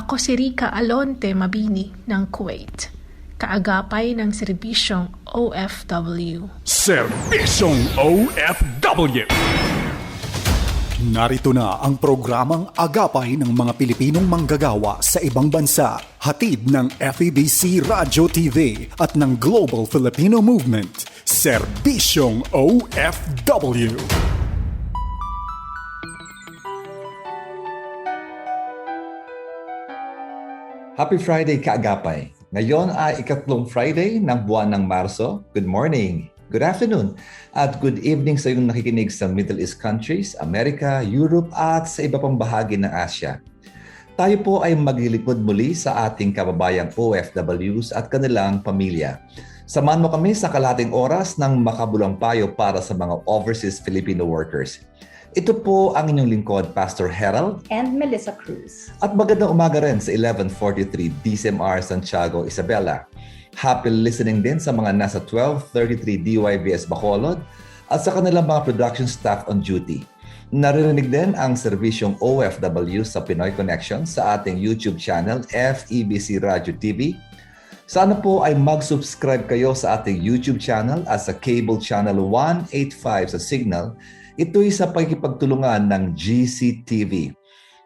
Ako si Rica Alonte Mabini ng Kuwait, kaagapay ng serbisyong OFW. Serbisyong OFW. Narito na ang programang Agapay ng mga Pilipinong manggagawa sa ibang bansa. Hatid ng FEBC Radio TV at ng Global Filipino Movement. Serbisyong OFW. Happy Friday, kaagapay! Ngayon ay ikatlong Friday ng buwan ng Marso. Good morning, good afternoon, at good evening sa iyong nakikinig sa Middle East countries, Amerika, Europe, at sa iba pang bahagi ng Asia. Tayo po ay maglilingkod muli sa ating kababayang OFWs at kanilang pamilya. Samahan mo kami sa kalating oras ng makabulang payo para sa mga overseas Filipino workers. Ito po ang inyong lingkod, Pastor Harold, and Melissa Cruz. at magandang umaga rin sa 1143 DCMR Santiago, Isabela. Happy listening din sa mga nasa 1233 DYVS Bacolod at sa kanilang mga production staff on duty. Naririnig din ang serbisyong OFW sa Pinoy Connection sa ating YouTube channel FEBC Radio TV. Sana po ay mag-subscribe kayo sa ating YouTube channel at sa cable channel 185 sa Signal. Ito'y sa pagkipagtulungan ng GCTV.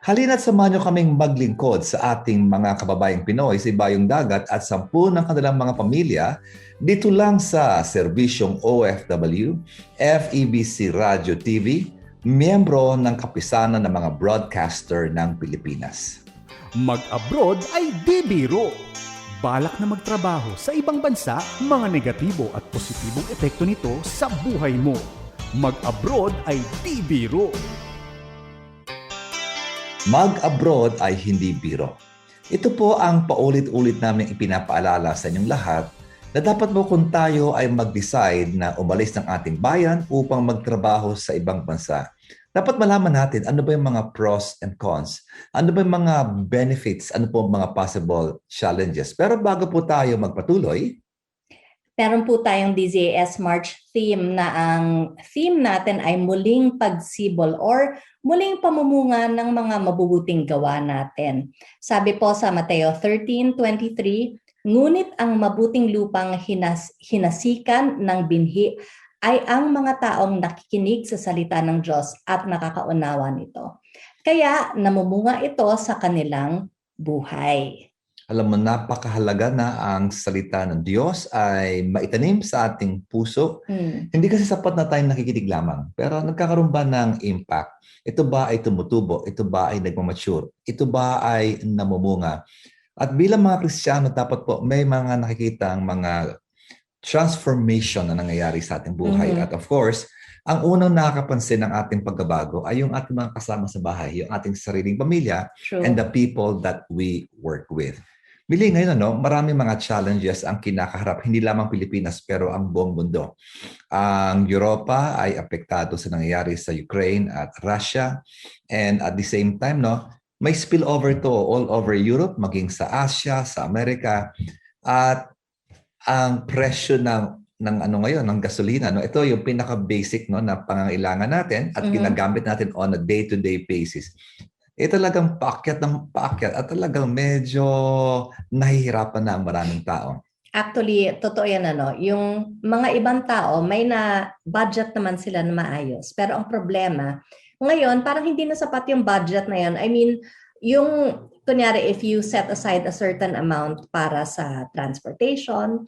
Halina't samahan nyo kaming maglingkod sa ating mga kababayang Pinoy sa Ibayong Dagat at sampu ng kanilang mga pamilya dito lang sa Serbisyong OFW, FEBC Radio TV, miyembro ng kapisanan ng mga broadcaster ng Pilipinas. Mag-abroad ay di biro. Balak na magtrabaho sa ibang bansa, mga negatibo at positibong epekto nito sa buhay mo. Mag-abroad ay di biro. Mag-abroad ay hindi biro. Ito po ang paulit-ulit namin ipinapaalala sa inyong lahat na dapat po kung tayo ay mag-decide na umalis ng ating bayan upang magtrabaho sa ibang bansa. Dapat malaman natin ano ba yung mga pros and cons, ano ba yung mga benefits, ano po ang mga possible challenges. Pero bago po tayo magpatuloy, Meron po tayong DZAS March theme na ang theme natin ay muling pagsibol or muling pamumunga ng mga mabubuting gawa natin. Sabi po sa Mateo 13.23, Ngunit ang mabuting lupang hinas, hinasikan ng binhi ay ang mga taong nakikinig sa salita ng Diyos at nakakaunawa nito. Kaya namumunga ito sa kanilang buhay. Alam mo, napakahalaga na ang salita ng Diyos ay maitanim sa ating puso Hmm. Hindi kasi sapat na tayo nakikinig lamang. Pero nagkakaroon ba ng impact? Ito ba ay tumutubo? Ito ba ay nagmamature? Ito ba ay namumunga? At bilang mga Kristiyano, dapat po may mga nakikita ang mga transformation na nangyayari sa ating buhay. Mhm. At of course, ang unang nakakapansin ng ating pagbabago ay yung ating mga kasama sa bahay, yung ating sariling pamilya, True. and the people that we work with. Mili ngayon, ano, marami mga challenges ang kinakaharap, hindi lamang Pilipinas pero ang buong mundo. Ang Europa ay apektado sa nangyayari sa Ukraine at Russia. And at the same time, no, may spillover to all over Europe, maging sa Asia, sa Amerika. At ang presyo ng ng ano ngayon ng gasolina no ito yung pinaka basic no na pangangailangan natin at Mhm. ginagamit natin on a day-to-day basis eh talagang paakyat ng paakyat at talagang medyo nahihirapan na ang maraming tao. Actually, totoo yan ano, yung mga ibang tao, may na budget naman sila na maayos. Pero ang problema, ngayon, parang hindi na sapat yung budget na yan. I mean, yung, kunyari, if you set aside a certain amount para sa transportation,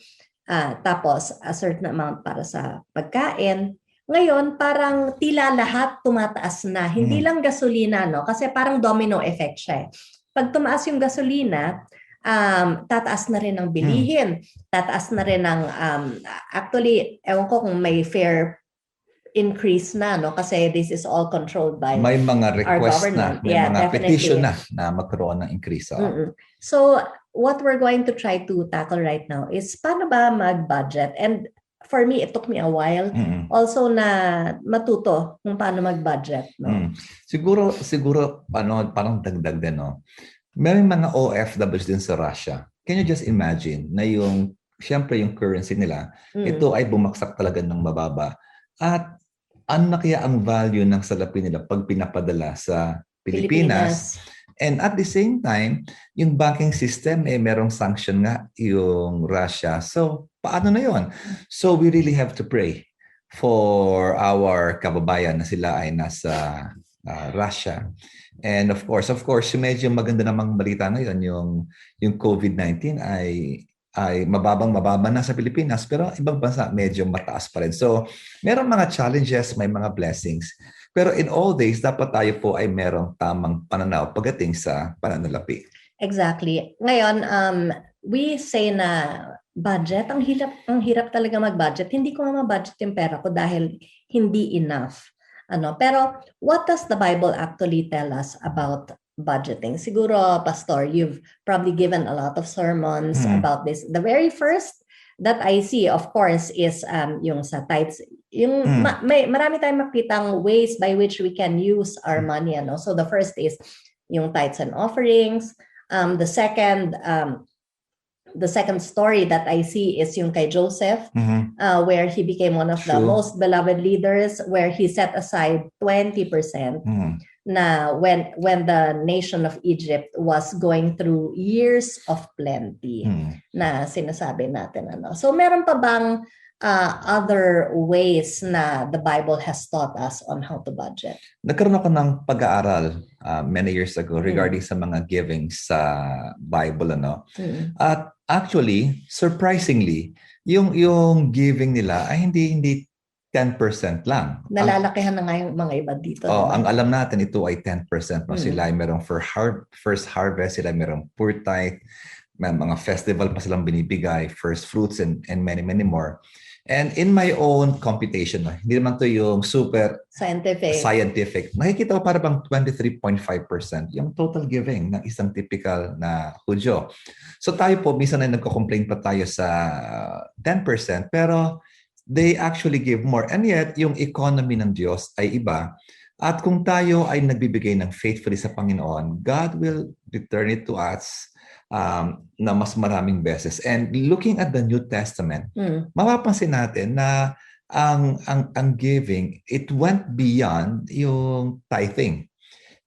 ah, tapos a certain amount para sa pagkain, ngayon, parang tila lahat tumataas na. Hindi Mhm. lang gasolina, no? Kasi parang domino effect siya. eh. Pag tumaas yung gasolina, um, tataas na rin ang bilihin. Tataas na rin ang, um, actually, ewan ko kung may fair increase na, no? Kasi this is all controlled by... May mga request na, may Yeah, mga definitely. petition na na magkaroon ng increase. oh. Mm-mm. So, what we're going to try to tackle right now is paano ba mag-budget? And for me, it took me a while Mm-mm. also na matuto kung paano mag-budget. No? Mm. Siguro siguro ano parang dagdag din no. May mga OFWs din sa Russia. Can you just imagine na yung siyempre yung currency nila Mm. ito ay bumagsak talaga ng mababa at ano na kaya ang value ng salapi nila pag pinapadala sa Pilipinas, And at the same time, yung banking system, eh, merong sanction nga yung Russia. So, paano na yon? So, we really have to pray for our kababayan na sila ay nasa uh, Russia. And of course, of course, yung medyo maganda namang balita ngayon, yung, yung COVID-19 ay ay mababang mababa na sa Pilipinas pero ibang bansa medyo mataas pa rin. So, meron mga challenges, may mga blessings. Pero in all days, dapat tayo po ay merong tamang pananaw pagdating sa pananalapi. Exactly. Ngayon, um, we say na budget, ang hirap, ang hirap talaga mag-budget. Hindi ko nga ma-budget yung pera ko dahil hindi enough. Ano, pero what does the Bible actually tell us about budgeting. Siguro, Pastor, you've probably given a lot of sermons Mm. about this. The very first that I see, of course, is um, yung sa tithes. Yung Mm. ma- may, marami tayong makitang ways by which we can use our money. Ano? So the first is yung tithes and offerings. Um, the second, um, the second story that I see is yung kay Joseph, uh, where he became one of the True. most beloved leaders, where he set aside 20% Mm. na when when the nation of Egypt was going through years of plenty Mm. na sinasabi natin ano. So meron pa bang uh, other ways na the Bible has taught us on how to budget? Nagkaroon ako ng pag-aaral uh, many years ago regarding sa mga giving sa Bible ano. Mm. At actually, surprisingly, yung yung giving nila ay hindi hindi 10% lang. Ang, Nalalakihan na nga yung mga iba dito. oh, ang alam natin ito ay 10%. No? Mm. Sila ay merong for har- first harvest, sila ay merong poor tithe, may mga festival pa silang binibigay, first fruits and and many many more. And in my own computation, no, hindi naman to yung super Scientific. scientific. Nakikita ko para bang 23.5% yung total giving ng isang typical na Hudyo. So tayo po, minsan ay nagko-complain pa tayo sa 10%, pero they actually give more. And yet, yung economy ng Diyos ay iba. At kung tayo ay nagbibigay ng faithfully sa Panginoon, God will return it to us um, na mas maraming beses. And looking at the New Testament, Mm. mapapansin natin na ang ang ang giving it went beyond yung tithing.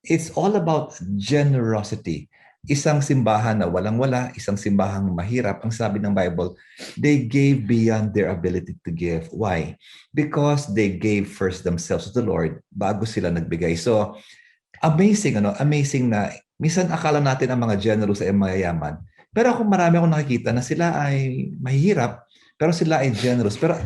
It's all about generosity. Isang simbahan na walang-wala isang simbahang mahirap ang sabi ng Bible they gave beyond their ability to give. Why? Because they gave first themselves to the Lord bago sila nagbigay. So amazing ano? Amazing na minsan akala natin ang mga generous ay mayayaman pero kung marami akong nakikita na sila ay mahirap pero sila ay generous. Pero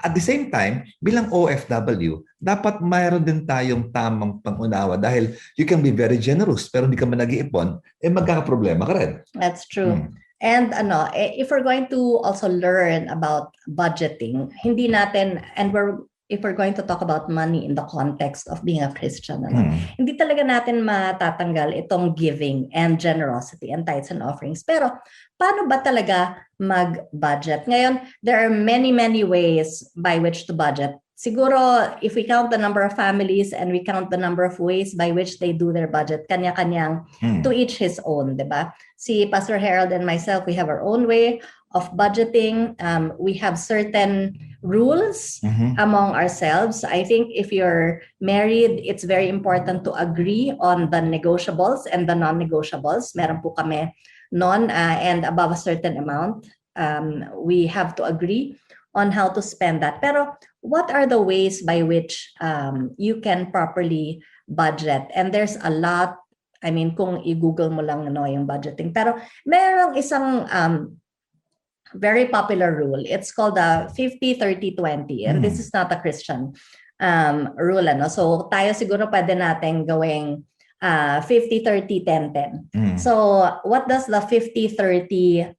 at the same time, bilang OFW, dapat mayroon din tayong tamang pangunawa dahil you can be very generous pero hindi ka man nag-iipon, eh magkakaproblema ka rin. That's true. Hmm. And ano, eh, if we're going to also learn about budgeting, hindi natin and we're if we're going to talk about money in the context of being a Christian, ano, Hmm. hindi talaga natin matatanggal itong giving and generosity and tithes and offerings. Pero paano ba talaga mag-budget? Ngayon, there are many, many ways by which to budget. Siguro, if we count the number of families and we count the number of ways by which they do their budget, kanya-kanyang Hmm. to each his own, di ba? Si Pastor Harold and myself, we have our own way of budgeting. Um, we have certain rules Mhm. among ourselves. I think if you're married, it's very important to agree on the negotiables and the non-negotiables. Meron po kami non uh, and above a certain amount. Um, we have to agree on how to spend that. Pero what are the ways by which um, you can properly budget? And there's a lot. I mean, kung i-google mo lang no, yung budgeting. Pero merong isang um, very popular rule. It's called the 50-30-20. And this is not a Christian um, rule. Ano? So tayo siguro pwede natin gawing uh, 50-30-10-10. Hmm. So what does the 50-30-20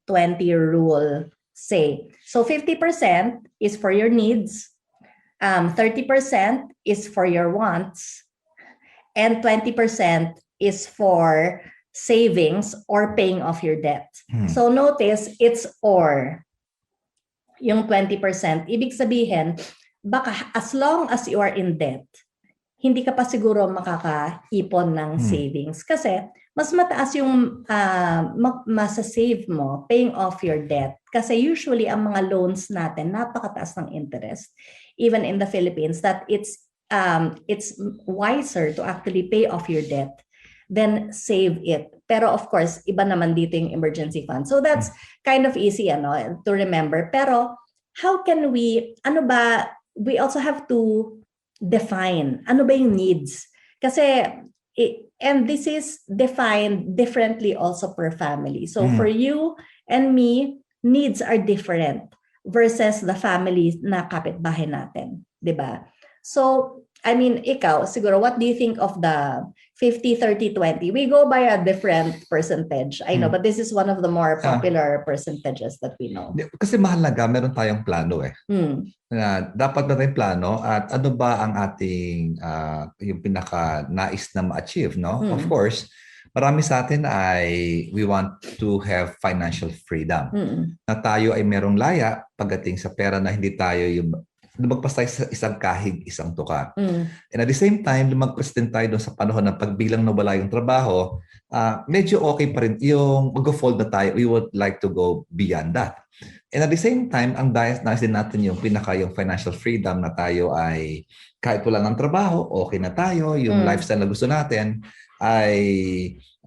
rule say? So 50% is for your needs, um, 30% is for your wants, and 20% is for savings or paying off your debt. Hmm. So notice, it's or. Yung 20%. Ibig sabihin, baka as long as you are in debt, hindi ka pa siguro makakaipon ng Hmm. savings. Kasi mas mataas yung uh, masasave mo, paying off your debt. Kasi usually ang mga loans natin, napakataas ng interest. Even in the Philippines, that it's um, it's wiser to actually pay off your debt then save it. Pero of course, iba naman dito yung emergency fund. So that's kind of easy ano to remember. Pero how can we ano ba we also have to define ano ba yung needs? Kasi and this is defined differently also per family. So Mhm. for you and me, needs are different versus the family na kapitbahay natin, 'di ba? So, I mean, ikaw, siguro, what do you think of the 50, 30, 20? We go by a different percentage. I know, Hmm. but this is one of the more Ah. popular percentages that we know. Kasi mahalaga, meron tayong plano eh. Hmm. Na dapat na tayong plano at ano ba ang ating ah, yung pinaka nais na ma-achieve, no? Mm. Of course, marami sa atin ay we want to have financial freedom. Hmm. Na tayo ay merong laya pagdating sa pera na hindi tayo yung lumagpas tayo sa isang kahig, isang tuka. Hmm. And at the same time, lumagpas din tayo doon sa panahon na pagbilang nawala yung trabaho, ah, medyo okay pa rin yung mag-fold na tayo. We would like to go beyond that. And at the same time, ang diet nais din natin yung pinaka yung financial freedom na tayo ay kahit wala ng trabaho, okay na tayo, yung Mm. lifestyle na gusto natin ay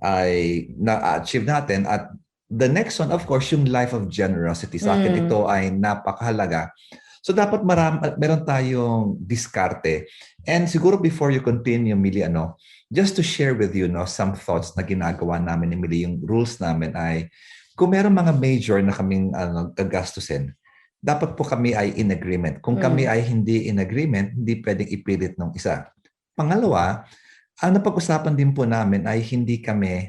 ay na-achieve natin at the next one of course yung life of generosity sa akin Mm. ito ay napakahalaga So dapat maram, meron tayong diskarte. And siguro before you continue, Mili, ano, just to share with you no, some thoughts na ginagawa namin ni Mili, yung rules namin ay kung meron mga major na kaming ano, gagastusin, dapat po kami ay in agreement. Kung Mm. kami ay hindi in agreement, hindi pwedeng ipilit ng isa. Pangalawa, ang napag-usapan din po namin ay hindi kami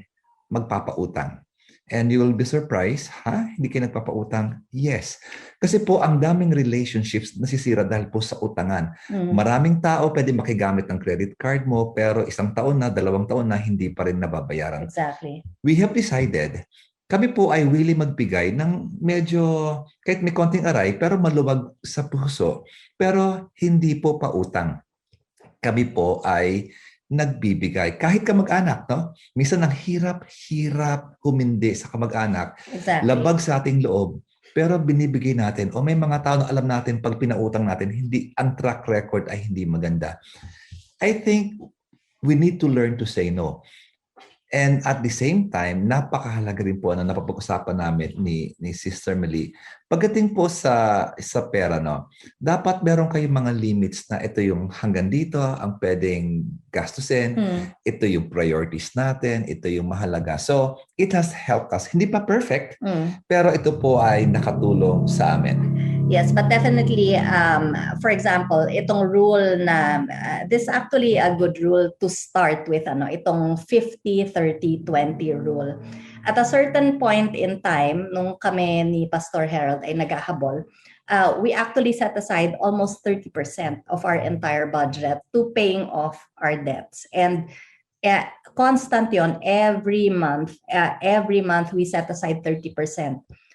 magpapautang. And you will be surprised, ha? Hindi kayo nagpapautang? Yes. Kasi po, ang daming relationships nasisira dahil po sa utangan. Hmm. Maraming tao pwede makigamit ng credit card mo, pero isang taon na, dalawang taon na, hindi pa rin nababayaran. Exactly. We have decided, kami po ay willing magbigay ng medyo, kahit may konting aray, pero maluwag sa puso, pero hindi po pautang. Kami po ay nagbibigay. Kahit kamag-anak, no? Minsan ang hirap-hirap humindi sa kamag-anak Exactly. labag sa ating loob, pero binibigay natin o may mga tao na alam natin pag pinautang natin, hindi ang track record ay hindi maganda. I think we need to learn to say no. And at the same time, napakahalaga rin po na napapag-usapan namin ni, ni Sister Meli. Pagdating po sa, sa pera, no, dapat meron kayong mga limits na ito yung hanggang dito ang pwedeng gastusin, Hmm. ito yung priorities natin, ito yung mahalaga. So, it has helped us. Hindi pa perfect, Hmm. pero ito po ay nakatulong sa amin. Yes, but definitely, um, for example, itong rule na, uh, this is actually a good rule to start with, ano, itong 50, 30, 20 rule. At a certain point in time, nung kami ni Pastor Harold ay naghahabol, uh, we actually set aside almost 30% of our entire budget to paying off our debts. And uh, constant yon every month, uh, every month we set aside 30%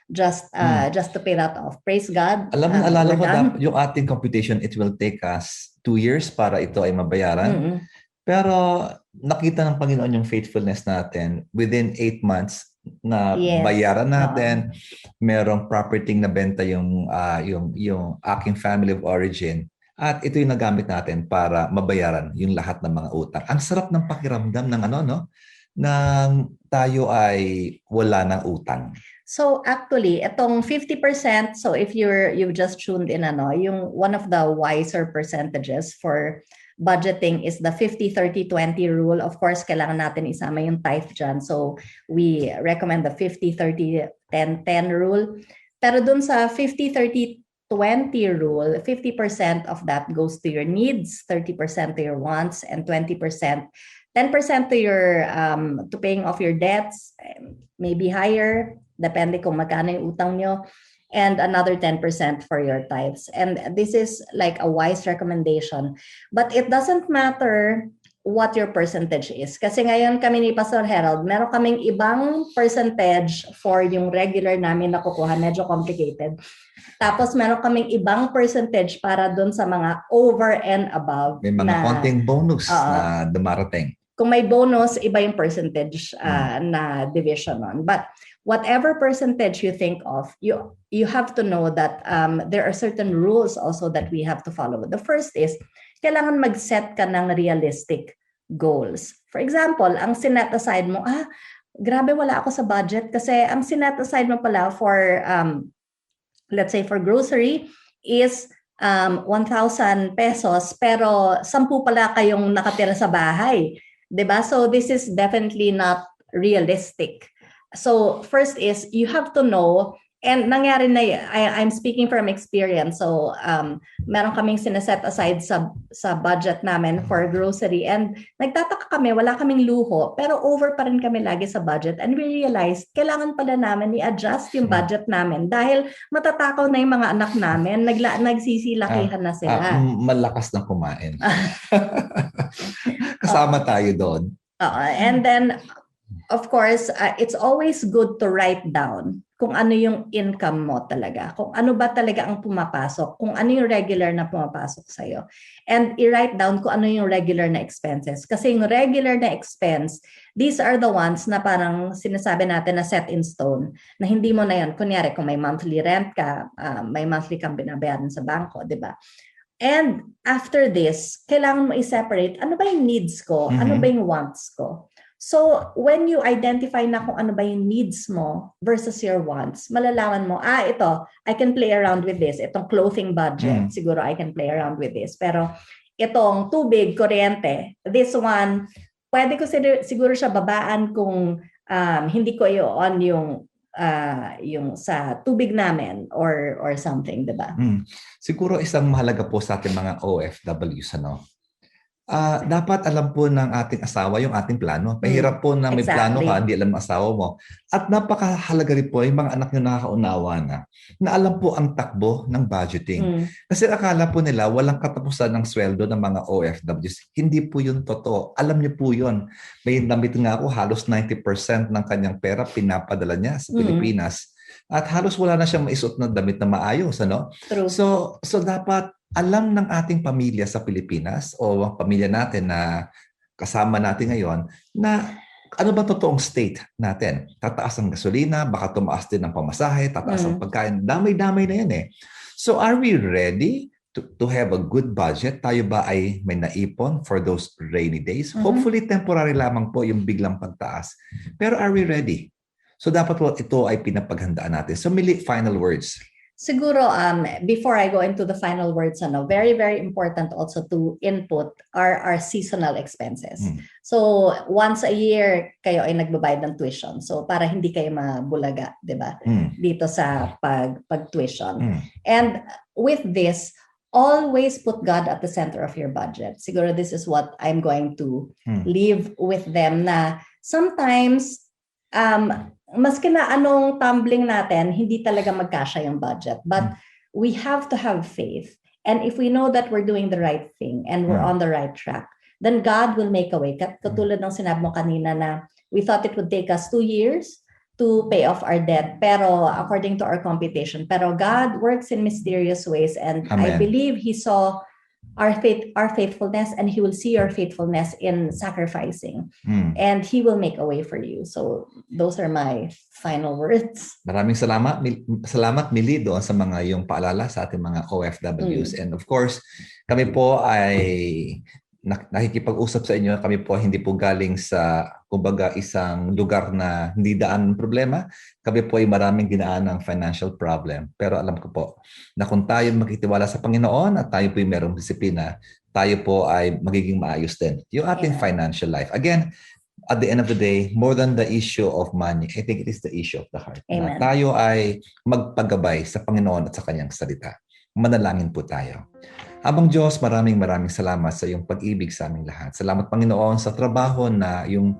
just uh, just to pay that off. Praise God. Alam mo, uh, alala ko, dap- yung ating computation, it will take us two years para ito ay mabayaran. Mm-mm. Pero nakita ng Panginoon yung faithfulness natin within eight months na Yes. bayaran natin. Merong property na benta yung, ah, yung, yung aking family of origin. At ito yung nagamit natin para mabayaran yung lahat ng mga utang. Ang sarap ng pakiramdam ng ano, no? Nang tayo ay wala ng utang. So actually, itong 50%, so if you're you've just tuned in ano, yung one of the wiser percentages for budgeting is the 50 30 20 rule. Of course, kailangan natin isama yung tithe dyan. So we recommend the 50 30 10 10 rule. Pero dun sa 50 30 20 rule, 50% of that goes to your needs, 30% to your wants, and 20% 10% to your um, to paying off your debts, maybe higher, depende kung magkano yung utang nyo, and another 10% for your tithes. And this is like a wise recommendation. But it doesn't matter what your percentage is. Kasi ngayon kami ni Pastor Harold, meron kaming ibang percentage for yung regular namin na kukuha, medyo complicated. Tapos meron kaming ibang percentage para dun sa mga over and above. May mga na, konting bonus Oo. na dumarating. kung may bonus, iba yung percentage uh, na division on. But whatever percentage you think of, you you have to know that um, there are certain rules also that we have to follow. The first is, kailangan mag-set ka ng realistic goals. For example, ang sinet aside mo, ah, grabe wala ako sa budget kasi ang sinet aside mo pala for, um, let's say for grocery is um, 1,000 pesos pero 10 pala kayong nakatira sa bahay. 'di ba? So this is definitely not realistic. So first is you have to know and nangyari na I, I'm speaking from experience. So um meron kaming sineset aside sa sa budget namin for grocery and nagtataka kami wala kaming luho pero over pa rin kami lagi sa budget and we realized kailangan pala namin i-adjust yung budget namin dahil matatakaw na yung mga anak namin nagla nagsisilakihan na sila. Ah, m- malakas na kumain. Kasama tayo doon. Oo. and then, of course, uh, it's always good to write down kung ano yung income mo talaga. Kung ano ba talaga ang pumapasok. Kung ano yung regular na pumapasok sa'yo. And i-write down kung ano yung regular na expenses. Kasi yung regular na expense, these are the ones na parang sinasabi natin na set in stone. Na hindi mo na yun. Kunyari, kung may monthly rent ka, uh, may monthly kang binabayaran sa bangko, di ba? And after this, kailangan mo i-separate ano ba yung needs ko, ano Mhm. ba yung wants ko. So, when you identify na kung ano ba yung needs mo versus your wants, malalaman mo, ah, ito, I can play around with this. Itong clothing budget, Mm. siguro I can play around with this. Pero itong tubig, kuryente, this one, pwede ko siguro, siya babaan kung um, hindi ko i-on yung ah, yung sa tubig namin or or something, 'di ba? Mm. Siguro isang mahalaga po sa ating mga OFWs, ano? Ah, dapat alam po ng ating asawa yung ating plano. Mahirap po na may plano Exactly. ka, hindi alam asawa mo. At napakahalaga rin po yung mga anak nyo nakakaunawa na, na alam po ang takbo ng budgeting. Mm. Kasi akala po nila walang katapusan ng sweldo ng mga OFWs. Hindi po yun totoo. Alam niyo po yun. May damit nga ako, halos 90% ng kanyang pera pinapadala niya sa Mm. Pilipinas. At halos wala na siyang maisuot na damit na maayos. Ano? True. So, so dapat alam ng ating pamilya sa Pilipinas o ang pamilya natin na kasama natin ngayon na ano ba totoong state natin? Tataas ang gasolina, baka tumaas din ang pamasahe, tataas ang Mm. pagkain. Damay-damay na yan eh. So are we ready to, to have a good budget? Tayo ba ay may naipon for those rainy days? Mhm. Hopefully temporary lamang po yung biglang pagtaas. Pero are we ready? So dapat po ito ay pinapaghandaan natin. So Mili, final words. Siguro um before I go into the final words ano very very important also to input are our seasonal expenses. Mm. So once a year kayo ay nagbabayad ng tuition. So para hindi kayo mabulaga, 'di ba? Mm. Dito sa pag pag-tuition. Mm. And with this always put God at the center of your budget. Siguro this is what I'm going to Mm. leave with them na sometimes um maski na anong tumbling natin, hindi talaga magkasya yung budget. But we have to have faith. And if we know that we're doing the right thing and we're Mm. on the right track, then God will make a way. Kat- Katulad ng sinabi mo kanina na we thought it would take us two years to pay off our debt. Pero according to our computation, pero God works in mysterious ways and I Amen. believe He saw our faith, our faithfulness, and He will see your faithfulness in sacrificing, Mm. and He will make a way for you. So those are my final words. Maraming salamat, Mil- salamat Mili doon sa mga yung paalala sa ating mga OFWs. And of course, kami po ay nakikipag-usap sa inyo. Kami po hindi po galing sa kumbaga isang lugar na hindi daan ng problema. Kami po ay maraming dinaan ng financial problem. Pero alam ko po na kung tayo magkitiwala sa Panginoon at tayo po ay merong disiplina, tayo po ay magiging maayos din. Yung ating Amen. financial life. Again, at the end of the day, more than the issue of money, I think it is the issue of the heart. Na Amen. tayo ay magpagabay sa Panginoon at sa kanyang salita. Manalangin po tayo. Habang Diyos, maraming maraming salamat sa iyong pag-ibig sa aming lahat. Salamat Panginoon sa trabaho na yung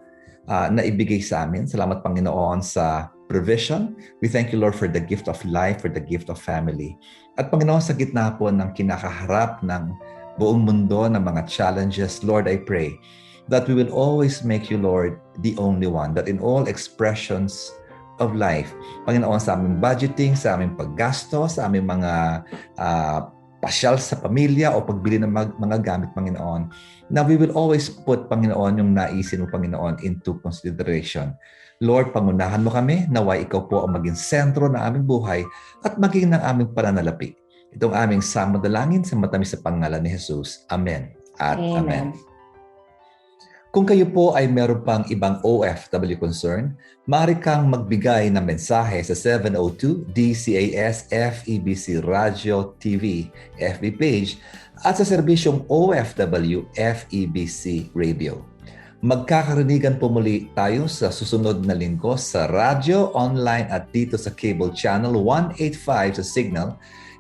ah, naibigay sa amin. Salamat Panginoon sa provision. We thank you Lord for the gift of life, for the gift of family. At Panginoon, sa gitna po ng kinakaharap ng buong mundo ng mga challenges, Lord, I pray that we will always make you, Lord, the only one. That in all expressions of life, Panginoon, sa aming budgeting, sa aming paggasto, sa aming mga ah, pasyal sa pamilya o pagbili ng mag- mga gamit, Panginoon, na we will always put, Panginoon, yung naisin mo, Panginoon, into consideration. Lord, pangunahan mo kami, naway ikaw po ang maging sentro ng aming buhay at maging ng aming pananalapi. Itong aming samang dalangin sa matamis sa pangalan ni Jesus. Amen. At amen. Amen. Kung kayo po ay meron pang ibang OFW concern, maaari kang magbigay ng mensahe sa 702 DCAS FEBC Radio TV FB page at sa serbisyong OFW FEBC Radio. Magkakarinigan po muli tayo sa susunod na linggo sa radyo, online at dito sa cable channel 185 sa Signal.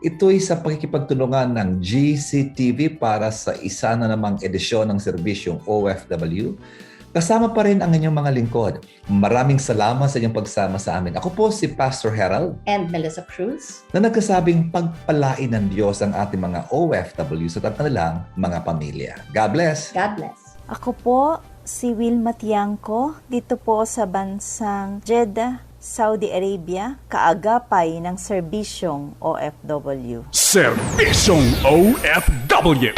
Ito'y sa pakikipagtulungan ng GCTV para sa isa na namang edisyon ng serbisyong OFW. Kasama pa rin ang inyong mga lingkod. Maraming salamat sa inyong pagsama sa amin. Ako po si Pastor Harold And Melissa Cruz. na nagkasabing pagpalain ng Diyos ang ating mga OFW sa kanilang mga pamilya. God bless! God bless. Ako po si Will Matiangco dito po sa bansang Jeddah, Saudi Arabia, kaagapay ng serbisyong OFW. Serbisyong OFW.